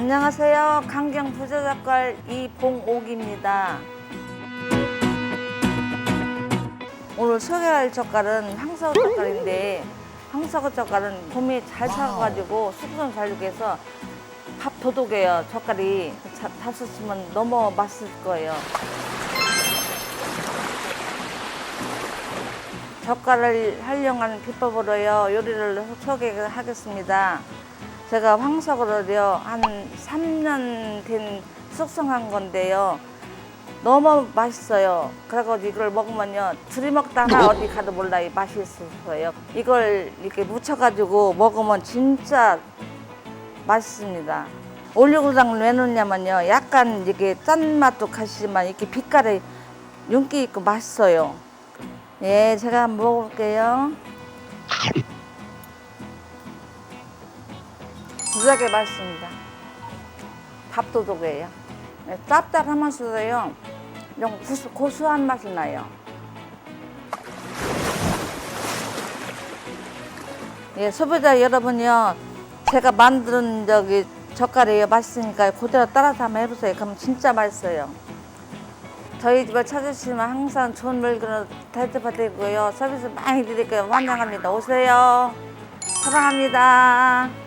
안녕하세요. 강경 부자작갈 이봉옥입니다. 오늘 소개할 젓갈은 황사과 젓갈인데 황사과 젓갈은 봄에 잘 사가지고 숙성 잘 해서 밥 도둑이에요. 젓갈이 자- 잡수시면 너무 맛있을 거예요. 젓갈을 활용한 비법으로요 요리를 소개하겠습니다. 제가 황석으로요 한 3년 된 숙성한 건데요 너무 맛있어요. 그래가지고 이걸 먹으면요 둘이 먹다가 어디 가도 몰라요 맛이 있어요. 이걸 이렇게 묻혀가지고 먹으면 진짜 맛있습니다. 올리고당을 왜 넣냐면요 약간 이게 짠 맛도 가시지만 이렇게 빛깔이 윤기 있고 맛있어요. 예, 제가 한번 먹어볼게요. 무지하게 맛있습니다. 밥도둑이에요. 네, 짭짤하면서도요, 좀 구수, 고소한 맛이 나요. 예, 소비자 여러분요, 제가 만든 저기 젓갈이에요. 맛있으니까 그대로 따라서 한번 해보세요. 그럼 진짜 맛있어요. 저희 집을 찾으시면 항상 좋은 물건을 대접해드리고요. 서비스 많이 드릴게요. 환영합니다. 오세요. 사랑합니다.